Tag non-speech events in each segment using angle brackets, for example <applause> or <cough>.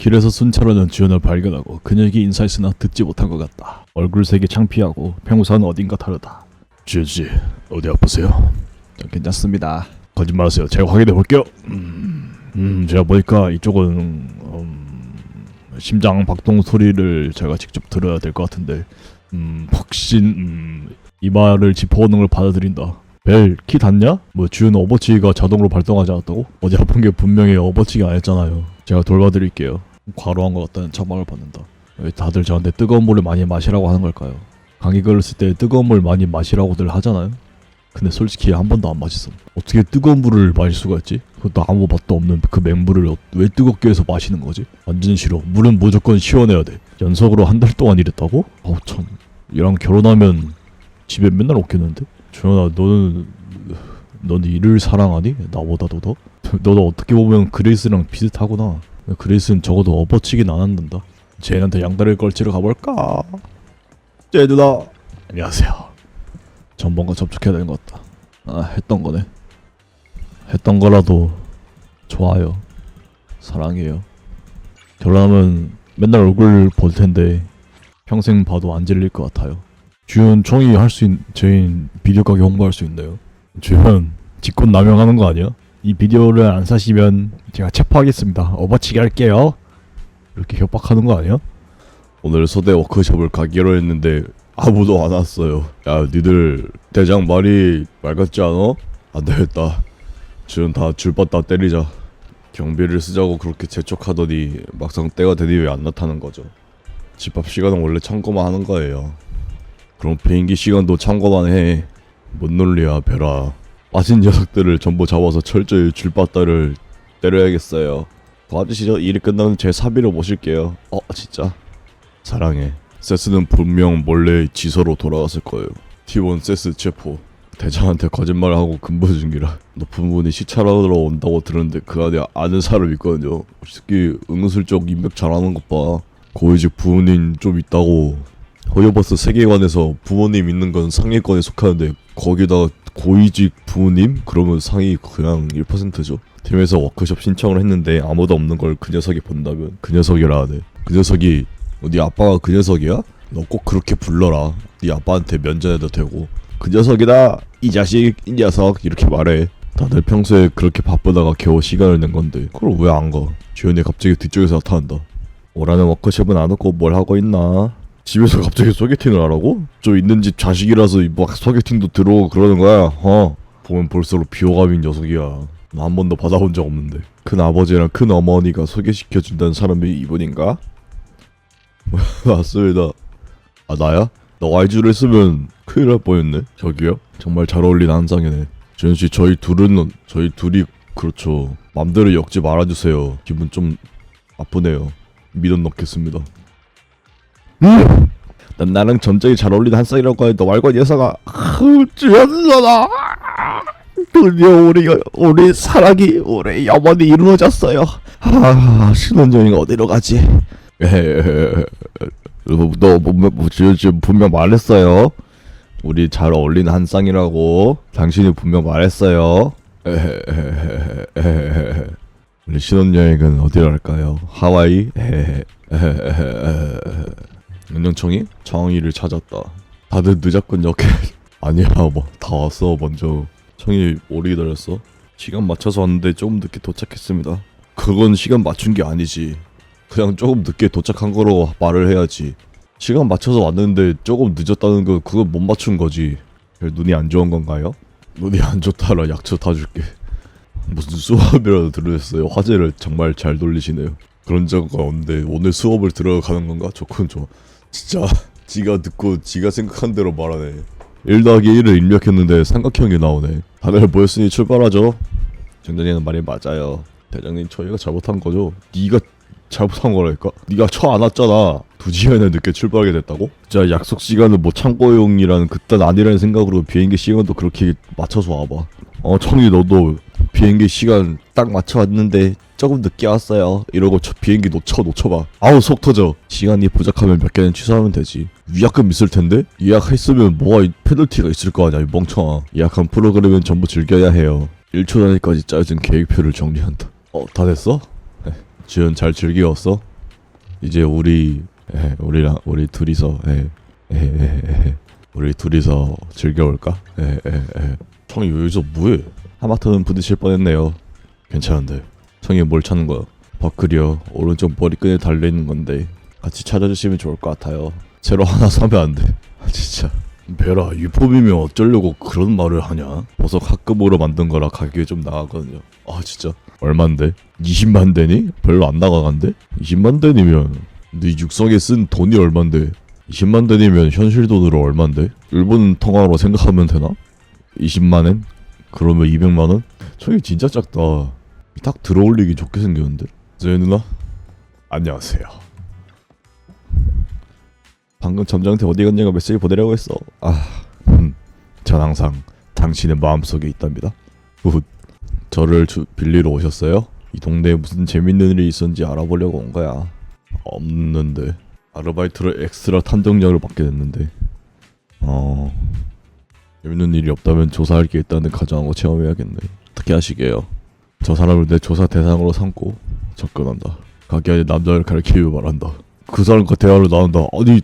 길에서 순찰하는 주연을 발견하고 그녀에게 인사했으나 듣지 못한 것 같다. 얼굴색이 창피하고 평소와는 어딘가 다르다. 주연 씨 어디 아프세요? 저 괜찮습니다. 거짓말하세요. 제가 확인해 볼게요. 음, 음, 제가 보니까 이쪽은 음, 심장 박동 소리를 제가 직접 들어야 될 것 같은데 음, 확신 음, 이마를 짚어오는 걸 받아들인다. 벨, 키 닿냐? 뭐 주연 어버치기가 자동으로 발동하지 않았다고? 어제 아픈 게 분명히 어버치기 아니었잖아요. 제가 돌봐드릴게요. 과로한 것 같다는 처방을 받는다. 왜 다들 저한테 뜨거운 물을 많이 마시라고 하는 걸까요? 감기 걸렸을 때 뜨거운 물 많이 마시라고들 하잖아요. 근데 솔직히 한 번도 안 마셨어. 어떻게 뜨거운 물을 마실 수가 있지? 그것도 아무 맛도 없는 그 맹물을 어- 왜 뜨겁게 해서 마시는 거지? 완전 싫어. 물은 무조건 시원해야 돼. 연속으로 한 달 동안 이랬다고? 어우 참. 얘랑 결혼하면 집에 맨날 없겠는데? 조연아 너는 넌 이를 사랑하니? 나보다도 더? 너도 어떻게 보면 그레이스랑 비슷하구나. 그레이스는 적어도 업어치긴 안 한단다. 쟤한테 양다리를 걸치러 가볼까? 쟤 누나. 안녕하세요. 전번과 접촉해야 되는 것 같다. 아 했던 거네. 했던 거라도 좋아요. 사랑해요. 결혼하면 맨날 얼굴 볼 텐데 평생 봐도 안 질릴 것 같아요. 주연 총이 할 수 있는 제인 비디오 가게 홍보할 수 있나요? 주연 직권 남용하는 거 아니야? 이 비디오를 안 사시면 제가 체포하겠습니다. 어버치기 할게요. 이렇게 협박하는 거 아니야? 오늘 소대 워크숍을 가기로 했는데 아무도 안 왔어요. 야, 니들 대장 말이 말 같지 않아? 안 되겠다. 지금 다 줄받다 때리자. 경비를 쓰자고 그렇게 재촉하더니 막상 때가 되니 왜 안 나타나는 거죠? 집합 시간은 원래 참고만 하는 거예요. 그럼 비행기 시간도 참고만 해. 뭔 논리야, 베라. 빠진 녀석들을 전부 잡아서 철저히 줄받다를 때려야겠어요. 도와주시죠. 일이 끝나면 제 사비로 모실게요. 어, 진짜. 사랑해. 세스는 분명 몰래 지서로 돌아갔을 거예요. T1 세스 체포. 대장한테 거짓말을 하고 근무 중이라 높은 분이 시찰하러 온다고 들었는데 그 안에 아는 사람 있거든요. 특히 은근슬쩍 인맥 잘하는 것 봐. 고위직 부모님 좀 있다고. 호요버스 세계관에서 부모님 있는 건 상위권에 속하는데 거기다가 고위직 부모님? 그러면 상위 그냥 1%죠. 팀에서 워크숍 신청을 했는데 아무도 없는 걸 그 녀석이 본다면 그 녀석이라 하네. 그 녀석이 어, 네 아빠가 그 녀석이야? 너 꼭 그렇게 불러라. 네 아빠한테 면전해도 되고. 그 녀석이다. 이 자식, 이 녀석 이렇게 말해. 다들 평소에 그렇게 바쁘다가 겨우 시간을 낸 건데 그걸 왜 안 가? 주연이 갑자기 뒤쪽에서 나타난다. 오라는 워크숍은 안 오고 뭘 하고 있나? 집에서 갑자기 소개팅을 하라고? 저 있는 집 자식이라서 막 소개팅도 들어오고 그러는 거야. 어? 보면 볼수록 비호감인 녀석이야. 나 한 번도 받아본 적 없는데. 큰 아버지랑 큰 어머니가 소개시켜 준다는 사람이 이분인가? <laughs> 맞습니다. 아 나야? 나 Y주를 했으면 큰일 날 뻔했네. 저기요? 정말 잘 어울리는 한 장이네. 주현 씨 저희 둘은 저희 둘이 그렇죠. 맘대로 엮지 말아주세요. 기분 좀 아프네요. 믿어 넣겠습니다. 음! 난 나랑 전적이 잘 어울리는 한 쌍이라고 해도 이 녀석아 주연너다 드디어 우리 우리 사랑이 우리 염원이 이루어졌어요. 아 신혼여행 어디로 가지? <laughs> 너 분명 지금 분명 말했어요. 우리 잘 어울리는 한 쌍이라고 당신이 분명 말했어요. <laughs> 우리 신혼여행은 어디로 할까요? 하와이? <laughs> 은영청이 청이를 찾았다. 다들 늦었군 역해. <laughs> 아니야 뭐 다 왔어 먼저. 청이 오래 기다렸어. 시간 맞춰서 왔는데 조금 늦게 도착했습니다. 그건 시간 맞춘 게 아니지. 그냥 조금 늦게 도착한 거로 말을 해야지. 시간 맞춰서 왔는데 조금 늦었다는 거 그건 못 맞춘 거지. 눈이 안 좋은 건가요? 눈이 안 좋다라 약초 타줄게. 무슨 수업이라도 들으셨어요? 화제를 정말 잘 돌리시네요. 그런 적은 없는데 오늘 수업을 들어가는 건가? 좋군 좋아. 진짜 <laughs> 지가 듣고 지가 생각한 대로 말하네. 1 더하기 1을 입력했는데 삼각형이 나오네. 다들 모였으니 출발하죠. 정장님은 말이 맞아요. 대장님 저희가 잘못한 거죠. 네가 잘못한 거라니까. 네가 처안 왔잖아. 두 시간이나 늦게 출발하게 됐다고? 진짜 약속 시간을 뭐 참고용이라는 그딴 아니라는 생각으로 비행기 시간도 그렇게 맞춰서 와봐. 어 청이 너도 비행기 시간 딱 맞춰 왔는데 조금 늦게 왔어요. 이러고 저 비행기 놓쳐 놓쳐봐. 아우 속 터져. 시간이 부족하면 몇 개는 취소하면 되지. 위약금 있을 텐데 예약했으면 뭐가 이 페널티가 있을 거 아니야 이 멍청아. 예약한 프로그램은 전부 즐겨야 해요. 1초 단위까지 짜여진 계획표를 정리한다. 어 다 됐어? 네. 지은 잘 즐기웠어? 이제 우리 예, 우리랑 우리 둘이서 예, 예, 예, 예. 우리 둘이서 즐겨올까? 예, 예, 예. 청이 여기서 뭐해? 하마터는 부딪힐 뻔했네요. 괜찮은데. 청이 뭘 찾는 거야? 버클이요. 오른쪽 머리끈에 달려있는 건데 같이 찾아주시면 좋을 것 같아요. 새로 하나 사면 안 돼. 아, <laughs> 진짜. 베라 유포비면 어쩌려고 그런 말을 하냐? 보석 합금으로 만든 거라 가격이 좀 나가거든요. 아 진짜 얼만데? 20만 대니? 별로 안 나가간데? 20만 대니면 네 육성에 쓴 돈이 얼만데? 20만 대니면 현실 돈으로 얼만데? 일본 통화로 생각하면 되나? 20만 엔? 그러면 200만 원? 저게 진짜 작다. 딱 들어올리기 좋게 생겼는데? 저희 누나? 안녕하세요. 방금 점장한테 어디 갔냐고 메시지 보내려고 했어. 아, 음, 전 항상 당신의 마음속에 있답니다. 후, 저를 주, 빌리러 오셨어요? 이 동네에 무슨 재밌는 일이 있었는지 알아보려고 온 거야. 없는데 아르바이트로 엑스트라 탐정력을 맡게 됐는데. 어, 재밌는 일이 없다면 조사할 게 있다는 가정하고 체험해야겠네. 어떻게 하시게요? 저 사람을 내 조사 대상으로 삼고 접근한다. 가게 안에 남자를 가리키며 말한다. 그 사람과 대화를 나눈다. 아니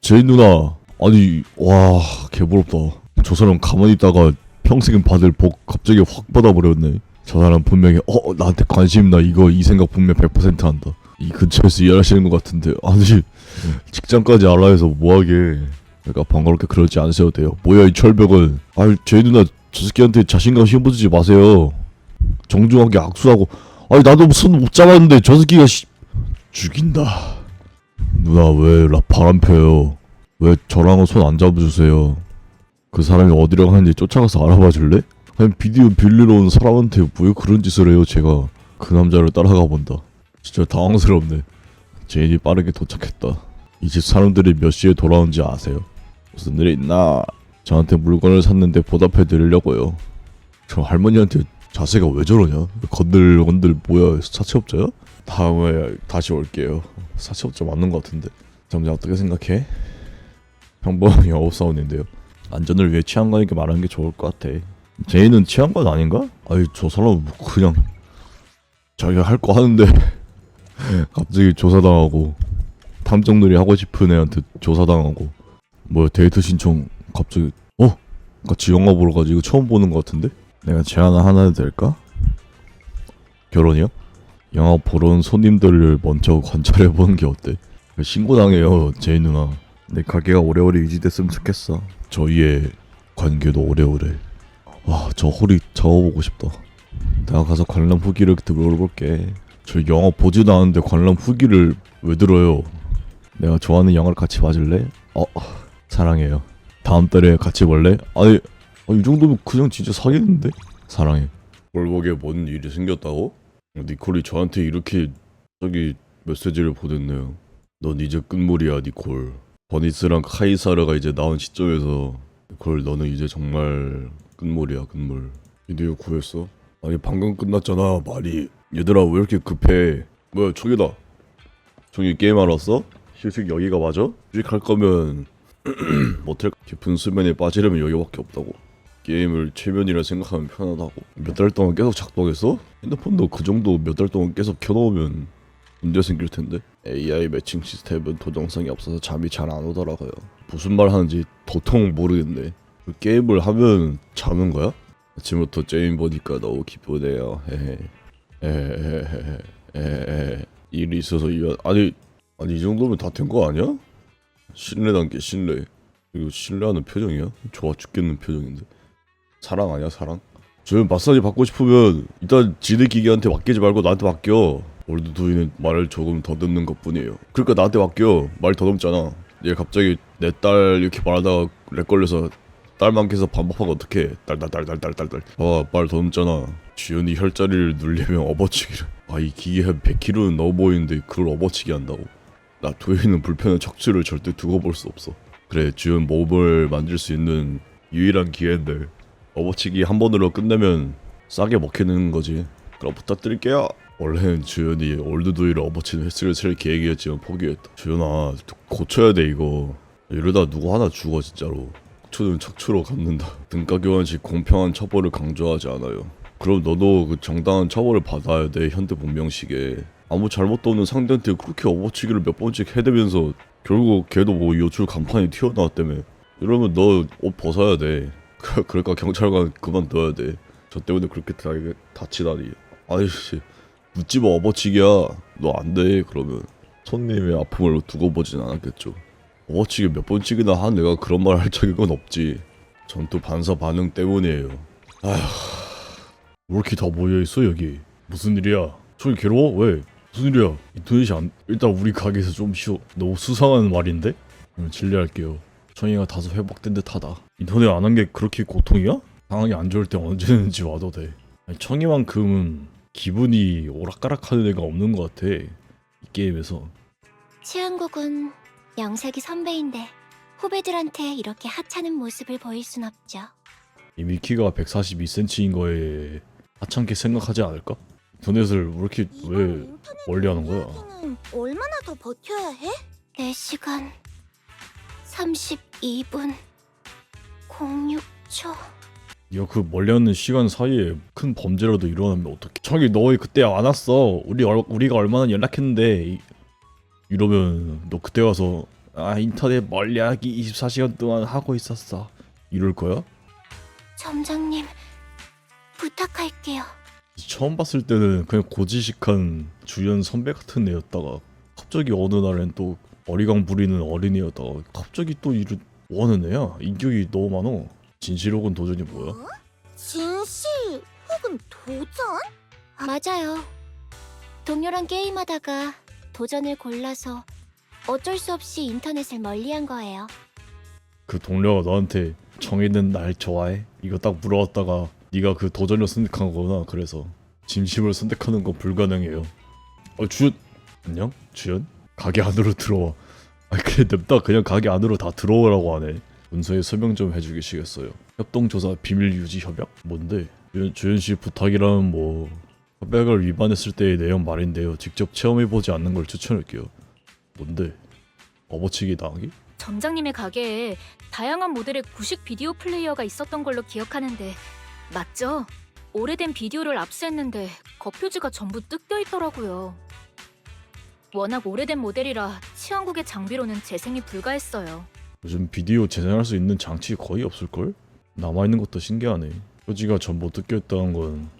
제인 누나. 아니 와 개부럽다. 저 사람 가만히 있다가 평생 받을 복 갑자기 확 받아버렸네. 저 사람 분명히 어 나한테 관심 나? 이거 이 생각 분명 100% 한다. 이 근처에서 일하시는 것 같은데. 아니 직장까지 알아 해서 뭐하게. 그러니까 번거롭게 그러지 않으셔도 돼요. 뭐야 이 철벽은 아이 제인 누나 저 새끼한테 자신감 심어주지 마세요 정중하게 악수하고 아니 나도 손못 잡았는데 저 새끼가 씨 죽인다 누나 왜 라- 바람 펴요? 왜 저랑은 손 안 잡아주세요? 그 사람이 어디로 가는지 쫓아가서 알아봐 줄래? 아니 비디오 빌리러 온 사람한테 왜 그런 짓을 해요 제가 그 남자를 따라가 본다 진짜 당황스럽네 제인이 빠르게 도착했다 이 집 사람들이 몇 시에 돌아온지 아세요? 무슨 일이 있나? 저한테 물건을 샀는데 보답해 드리려고요 저 할머니한테 자세가 왜 저러냐? 건들 건들 뭐야 사채업자야? 다음에 다시 올게요 사채업자 맞는 것 같은데 점장 어떻게 생각해? 평범한 <laughs> 영업사원인데요 안전을 위해 치안관에게 말하는 게 좋을 것 같아 제이는 치안관 아닌가? 아니 저 사람은 뭐 그냥 자기가 할 거 하는데 <laughs> 갑자기 조사당하고 탐정놀이 하고 싶은 애한테 조사당하고 뭐 데이트 신청 갑자기 어? 같이 영화 보러 가지 이거 처음 보는 것 같은데? 내가 제안 하나 해도 될까? 결혼이요? 영화 보러 온 손님들을 먼저 관찰해 보는 게 어때? 신고당해요, 제이 누나. 내 가게가 오래오래 유지됐으면 좋겠어. 저희의 관계도 오래오래. 와, 저 홀이 잡아보고 싶다. 내가 가서 관람 후기를 들어볼게. 저 영화 보지도 않았는데 관람 후기를 왜 들어요? 내가 좋아하는 영화를 같이 봐줄래? 어, 사랑해요. 다음 달에 같이 볼래? 아니, 아, 이 정도면 그냥 진짜 사귀는데? 사랑해. 골목에 뭔 일이 생겼다고? 니콜이 저한테 이렇게 저기 메시지를 보냈네요. 넌 이제 끝물이야, 니콜. 버니스랑 카이사르가 이제 나온 시점에서 니콜 너는 이제 정말 끝물이야, 끝물. 드디어 구했어? 아니 방금 끝났잖아, 말이. 얘들아 왜 이렇게 급해? 뭐야, 저기다. 저기 게임하러 왔어? 휴식 여기가 맞아? 휴식할 거면 <clears throat> 모텔 깊은 수면에 빠지려면 여기밖에 없다고. 게임을 최면이라 생각하면 편하다고 몇 달 동안 계속 작동했어? 핸드폰도 그 정도 몇 달 동안 계속 켜놓으면 문제 생길 텐데 AI 매칭 시스템은 도정성이 없어서 잠이 잘 안 오더라고요 무슨 말 하는지 도통 모르겠네 그 게임을 하면 자는 거야? 아침부터 게임 보니까 너무 기쁘네요 헤헤 에헤헤헤 에헤 일이 있어서 이어 아니 아니 이 정도면 다 된 거 아니야? 신뢰 단계 신뢰 이거 신뢰하는 표정이야? 좋아 죽겠는 표정인데 사랑 아니야 사랑? 저는 마사지 받고 싶으면 일단 지네 기계한테 맡기지 말고 나한테 맡겨. 올드 두이는 말을 조금 더 듣는 것 뿐이에요. 그러니까 나한테 맡겨. 말더 넘잖아. 얘 갑자기 내 딸 이렇게 말하다가 렉 걸려서 딸만 계속 반복하고 어떡해? 딸딸딸딸딸딸딸. 봐말 더 넘잖아. 주연이 혈자리를 눌리면 업어치기를. 아 이 기계 한 100kg는 넘어 보이는데 그걸 업어치기 한다고. 나 두이는 불편한 척추를 절대 두고 볼 수 없어. 그래 주연 몸을 만질 수 있는 유일한 기회인데 업어치기 한 번으로 끝내면 싸게 먹히는 거지. 그럼 부탁드릴게요. 원래는 주연이 올드도이를 업어치는 횟수를 셀 계획이었지만 포기했다. 주연아 고쳐야 돼 이거. 이러다 누구 하나 죽어 진짜로. 척추는 척추로 갚는다. 등가 교환식 공평한 처벌을 강조하지 않아요. 그럼 너도 그 정당한 처벌을 받아야 돼 현대 문명식에. 아무 잘못도 없는 상대한테 그렇게 업어치기를 몇 번씩 해대면서 결국 걔도 뭐 요출 간판이 튀어나왔다며 이러면 너 옷 벗어야 돼 그- 그러니까 경찰관 그만둬야 돼 저 때문에 그렇게 다, 다치다니. 아이씨 묻지 마 업어치기야. 너 안 돼 그러면. 손님의 아픔을 두고 보진 않았겠죠. 업어치기 몇 번씩이나 한 내가 그런 말 할 자격은 없지. 전투 반사 반응 때문이에요. 왜 이렇게 다 모여있어 여기? 무슨 일이야? 저기 괴로워? 왜? 무슨 일이야? 인터넷이 안 일단 우리 가게에서 좀 쉬어. 너무 수상한 말인데? 그럼 진리할게요 청이가 다소 회복된 듯하다 인터넷 안 한 게 그렇게 고통이야? 상황이 안 좋을 때 언제든지 와도 돼 아니, 청이만큼은 기분이 오락가락하는 애가 없는 것 같아 이 게임에서 치안국은 영석이 선배인데 후배들한테 이렇게 하찮은 모습을 보일 순 없죠. 이미 키가 142cm인 거에 하찮게 생각하지 않을까? 인터넷을 왜 이렇게 왜 멀리 하는 거야? 얼마나 더 버텨야 해? 4시간 32분 06초. 야 그 멀리하는 시간 사이에 큰 범죄라도 일어나면 어떡해? 저기 너 그때 안 왔어. 우리 얼, 우리가 얼마나 연락했는데. 이- 이러면 너 그때 와서 아 인터넷 멀리하기 24시간 동안 하고 있었어. 이럴 거야? 점장님 부탁할게요. 처음 봤을 때는 그냥 고지식한 주연 선배 같은 애였다가 갑자기 어느 날엔 또 어리광 부리는 어린이였다가 갑자기 또 이런 뭐하는 애야 인격이 너무 많어 진실 혹은 도전이 뭐야? 진실 혹은 도전? 맞아요. 동료랑 게임하다가 도전을 골라서 어쩔 수 없이 인터넷을 멀리한 거예요. 그 동료가 너한테 정해는 날 좋아해? 이거 딱 물어봤다가 네가 그 도전을 선택한 거구나 그래서 진심을 선택하는 건 불가능해요 어 주연 안녕? 주연? 가게 안으로 들어와 아 그래 냅다 그냥 가게 안으로 다 들어오라고 하네 문서에 설명 좀 해주시겠어요 협동조사 비밀 유지 협약? 뭔데? 주연 씨 부탁이라면 뭐 협약을 위반했을 때의 내용 말인데요 직접 체험해보지 않는 걸 추천할게요 뭔데? 업어치기 당하기? 점장님의 가게에 다양한 모델의 구식 비디오 플레이어가 있었던 걸로 기억하는데 맞죠? 오래된 비디오를 압수했는데 겉표지가 전부 뜯겨 있더라고요. 워낙 오래된 모델이라 치안국의 장비로는 재생이 불가했어요. 요즘 비디오 재생할 수 있는 장치 거의 없을걸? 남아있는 것도 신기하네 표지가 전부 뜯겨있다는 건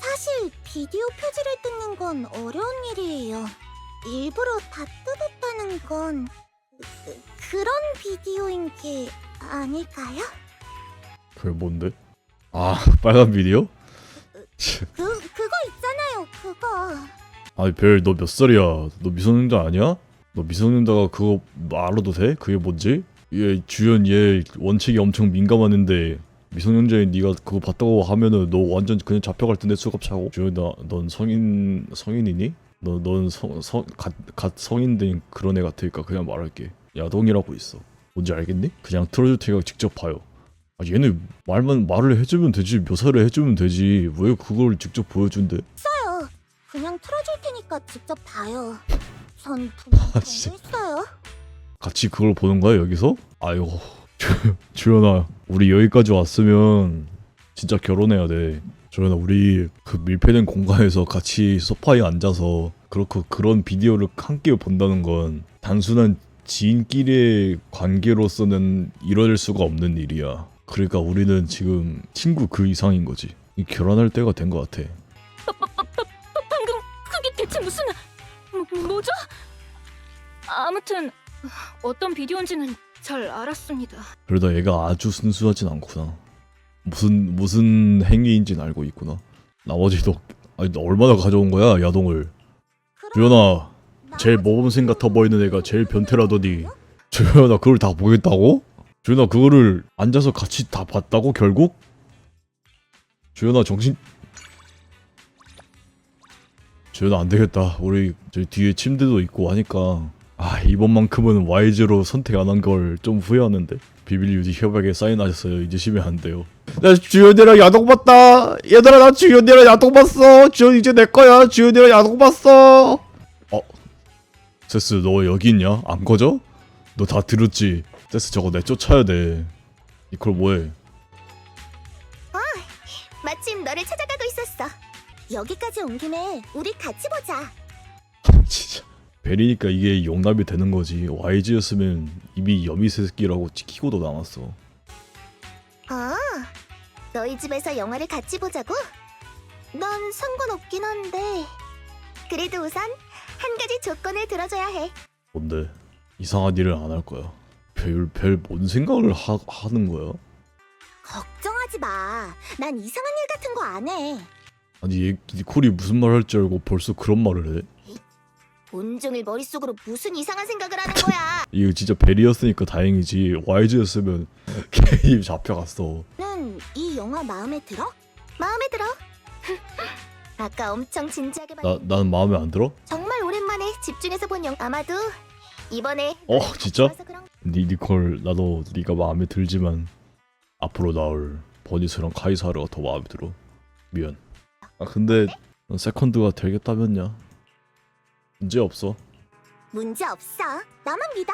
사실 비디오 표지를 뜯는 건 어려운 일이에요. 일부러 다 뜯었다는 건 그- 그런 비디오인 게 아닐까요? 그게 뭔데? 아 <laughs> 빨간 비디오? 치, 그 그거 있잖아요. 그거. 아니 별 너 몇 살이야? 너 미성년자 아니야? 너 미성년자가 그거 알아도 돼? 그게 뭔지? 얘 주연 얘 원칙이 엄청 민감하는데 미성년자인 네가 그거 봤다고 하면은 너 완전 그냥 잡혀갈 텐데 수갑 차고 주연아 넌 성인 성인이니? 너 넌성성갓 성인 된 그런 애 같으니까 그냥 말할게 야동이라고 있어 뭔지 알겠니? 그냥 틀어줄 테니까 직접 봐요 아 얘는 말만 말을 해주면 되지 묘사를 해주면 되지 왜 그걸 직접 보여준대? 요 그냥 틀어줄 테니까 직접 봐요. 전 <laughs> 분명 아, 진짜. 공부했어요. 같이 그걸 보는 거야 여기서? 아이고 <laughs> 주- 주연아 우리 여기까지 왔으면 진짜 결혼해야 돼 주연아 우리 그 밀폐된 공간에서 같이 소파에 앉아서 그렇고 그런 비디오를 함께 본다는 건 단순한 지인끼리의 관계로서는 이뤄낼 수가 없는 일이야 그러니까 우리는 지금 친구 그 이상인 거지 이 결혼할 때가 된 것 같아 대체 무슨 뭐, 뭐죠? 아무튼 어떤 비디오인지는 잘 알았습니다. 그러다 얘가 아주 순수하진 않구나. 무슨 무슨 행위인지는 알고 있구나. 나머지도 아니 너 얼마나 가져온 거야 야동을. 주연아 제일 모범생 같아 보이는 애가 제일 변태라더니 주연아 그걸 다 보겠다고? 주연아 그거를 앉아서 같이 다 봤다고 결국? 주연아 정신 주연아 안 되겠다. 우리 저기 뒤에 침대도 있고 하니까 아 이번만큼은 와이즈로 선택 안 한 걸 좀 후회하는데 비밀 유지 협약에 사인하셨어요. 잊으시면 안 돼요. 나 주연이랑 야동 봤다. 얘들아 나 주연이랑 야동 봤어. 주연 이제 내 거야. 주연이랑 야동 봤어. 어, 세스 너 여기 있냐? 안 꺼져? 너 다 들었지? 세스 저거 내 쫓아야 돼. 이걸 뭐해? 마침 너를 찾아가고 있었어. 여기까지 온 김에 우리 같이 보자. 진짜 베리니까 이게 용납이 되는 거지 YG였으면 이미 여미 새끼라고 찍히고도 남았어 아, 너희 집에서 영화를 같이 보자고? 난 상관없긴 한데. 그래도 우선 한 가지 조건을 들어줘야 해. 뭔데 이상한 일을 안 할 거야 별 별 뭔 생각을 하, 하는 거야 걱정하지 마. 난 이상한 일 같은 거 안 해. 아니 얘 니콜이 무슨 말 할 줄 알고 벌써 그런 말을 해 온종일 머릿속으로 무슨 이상한 생각을 하는 거야. <laughs> 이거 진짜 베리였으니까 다행이지 YG였으면 <laughs> 게임 잡혀갔어 는 이 영화 마음에 들어? 마음에 들어. <laughs> 아까 엄청 진지하게 나 봤는데 나는 마음에 안 들어 정말 오랜만에 집중해서 본 영화. 아마도 이번에 어 진짜 그런 니 니콜 나도 네가 마음에 들지만 앞으로 나올 버니스랑 카이사르가 더 마음에 들어 미안 아 근데 넌 세컨드가 되겠다면야 문제 없어 문제 없어. 나만 믿어.